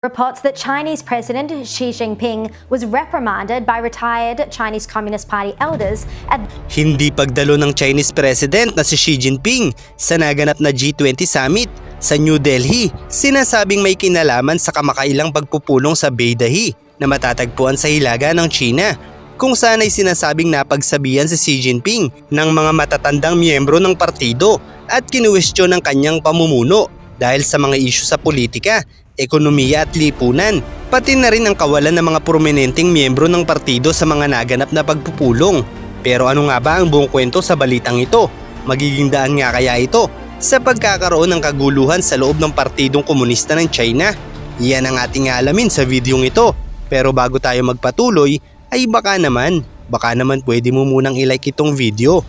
Reports that Chinese President Xi Jinping was reprimanded by retired Chinese Communist Party elders at Hindi pagdalo ng Chinese President na si Xi Jinping sa naganap na G20 Summit sa New Delhi, sinasabing may kinalaman sa kamakailang pagpupulong sa Beidahi na matatagpuan sa hilaga ng China kung saan ay sinasabing napagsabihan si Xi Jinping ng mga matatandang miyembro ng partido at kinuwestiyon ng kanyang pamumuno dahil sa mga isyu sa politika, ekonomiya at lipunan, pati na rin ang kawalan ng mga prominenteng miyembro ng partido sa mga naganap na pagpupulong. Pero ano nga ba ang buong kwento sa balitang ito? Magiging daan nga kaya ito sa pagkakaroon ng kaguluhan sa loob ng Partidong Komunista ng China? Yan ang ating alamin sa videong ito. Pero bago tayo magpatuloy, ay baka naman, baka naman pwede mo munang ilike itong video.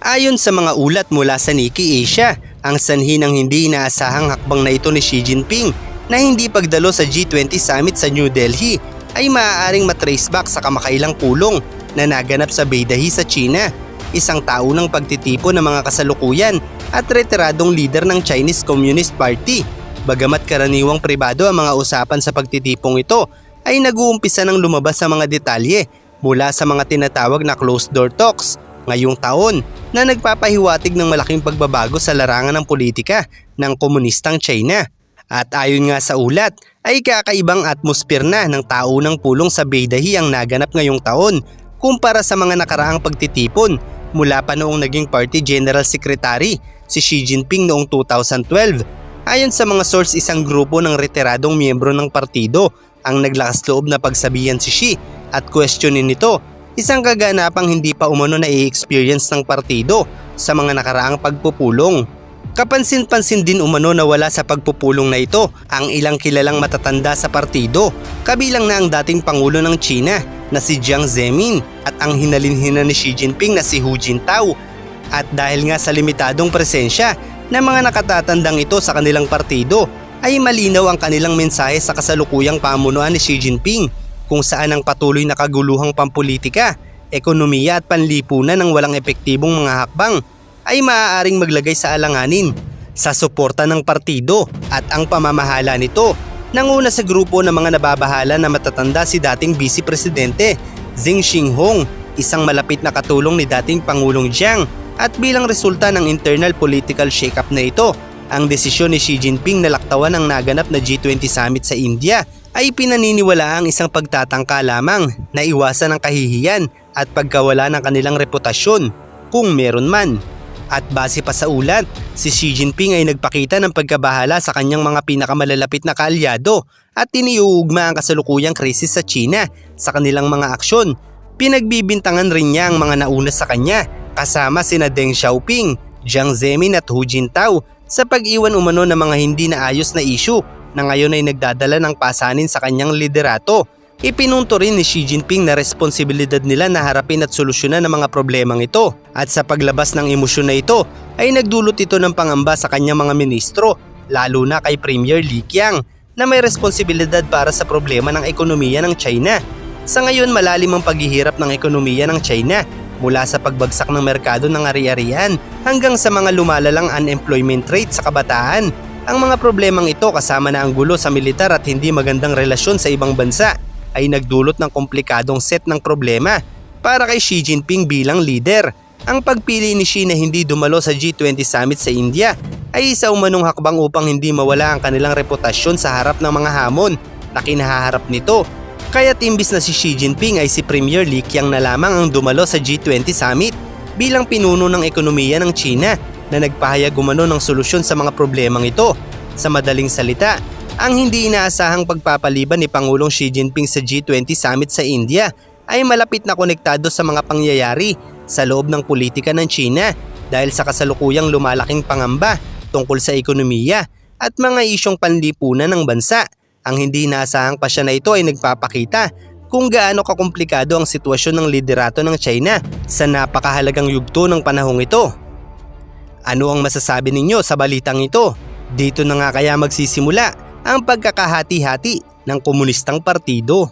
Ayon sa mga ulat mula sa Nikkei Asia, ang sanhi ng hindi inaasahang hakbang na ito ni Xi Jinping na hindi pagdalo sa G20 Summit sa New Delhi ay maaaring matrace back sa kamakailang pulong na naganap sa Beidahi sa China, isang tao ng pagtitipon ng mga kasalukuyan at retiradong leader ng Chinese Communist Party. Bagamat karaniwang pribado ang mga usapan sa pagtitipong ito, ay nag-uumpisa ng lumabas sa mga detalye mula sa mga tinatawag na closed door talks ngayong taon na nagpapahiwatig ng malaking pagbabago sa larangan ng politika ng komunistang China. At ayon nga sa ulat, ay kakaibang atmosphere na ng taunang pulong sa Beidahi ang naganap ngayong taon kumpara sa mga nakaraang pagtitipon mula pa noong naging Party General Secretary si Xi Jinping noong 2012. Ayon sa mga source isang grupo ng retiradong miyembro ng partido ang naglakas loob na pagsabihan si Xi at questionin nito isang kaganapang hindi pa umano na i-experience ng partido sa mga nakaraang pagpupulong. Kapansin-pansin din umano na wala sa pagpupulong na ito ang ilang kilalang matatanda sa partido, kabilang na ang dating Pangulo ng China na si Jiang Zemin at ang hinalinhina ni Xi Jinping na si Hu Jintao. At dahil nga sa limitadong presensya ng mga nakatatandang ito sa kanilang partido, ay malinaw ang kanilang mensahe sa kasalukuyang pamunuan ni Xi Jinping kung saan ang patuloy na kaguluhang pampolitika, ekonomiya at panlipunan ng walang epektibong mga hakbang ay maaaring maglagay sa alanganin sa suporta ng partido at ang pamamahala nito. Nanguna sa grupo ng mga nababahala na matatanda si dating Vice Presidente Xing Jinping, isang malapit na katulong ni dating Pangulong Jiang at bilang resulta ng internal political shakeup na ito, ang desisyon ni Xi Jinping na laktawan ang naganap na G20 Summit sa India ay pinaniniwala ang isang pagtatangka lamang na iwasan ang kahihiyan at pagkawala ng kanilang reputasyon kung meron man. At base pa sa ulat, si Xi Jinping ay nagpakita ng pagkabahala sa kanyang mga pinakamalalapit na kaalyado at tiniuugma ang kasalukuyang krisis sa China sa kanilang mga aksyon. Pinagbibintangan rin niya ang mga nauna sa kanya kasama sina Deng Xiaoping, Jiang Zemin at Hu Jintao sa pag-iwan umano ng mga hindi naayos na issue na ngayon ay nagdadala ng pasanin sa kanyang liderato. Ipinunto rin ni Xi Jinping na responsibilidad nila na harapin at solusyonan ang mga problemang ito at sa paglabas ng emosyon na ito ay nagdulot ito ng pangamba sa kanyang mga ministro lalo na kay Premier Li Qiang na may responsibilidad para sa problema ng ekonomiya ng China. Sa ngayon malalim ang paghihirap ng ekonomiya ng China mula sa pagbagsak ng merkado ng ari-arian hanggang sa mga lumalalang unemployment rate sa kabataan. Ang mga problemang ito kasama na ang gulo sa militar at hindi magandang relasyon sa ibang bansa ay nagdulot ng komplikadong set ng problema para kay Xi Jinping bilang leader. Ang pagpili ni Xi na hindi dumalo sa G20 Summit sa India ay isa umanong hakbang upang hindi mawala ang kanilang reputasyon sa harap ng mga hamon na kinahaharap nito. Kaya't imbis na si Xi Jinping ay si Premier Li Qiang na lamang ang dumalo sa G20 Summit bilang pinuno ng ekonomiya ng China na nagpahayag umano ng solusyon sa mga problemang ito. Sa madaling salita, ang hindi inaasahang pagpapaliban ni Pangulong Xi Jinping sa G20 Summit sa India ay malapit na konektado sa mga pangyayari sa loob ng politika ng China dahil sa kasalukuyang lumalaking pangamba tungkol sa ekonomiya at mga isyong panlipunan ng bansa. Ang hindi inaasahang pasya na ito ay nagpapakita kung gaano kakomplikado ang sitwasyon ng liderato ng China sa napakahalagang yugto ng panahong ito. Ano ang masasabi ninyo sa balitang ito? Dito na nga kaya magsisimula ang pagkakahati-hati ng komunistang partido.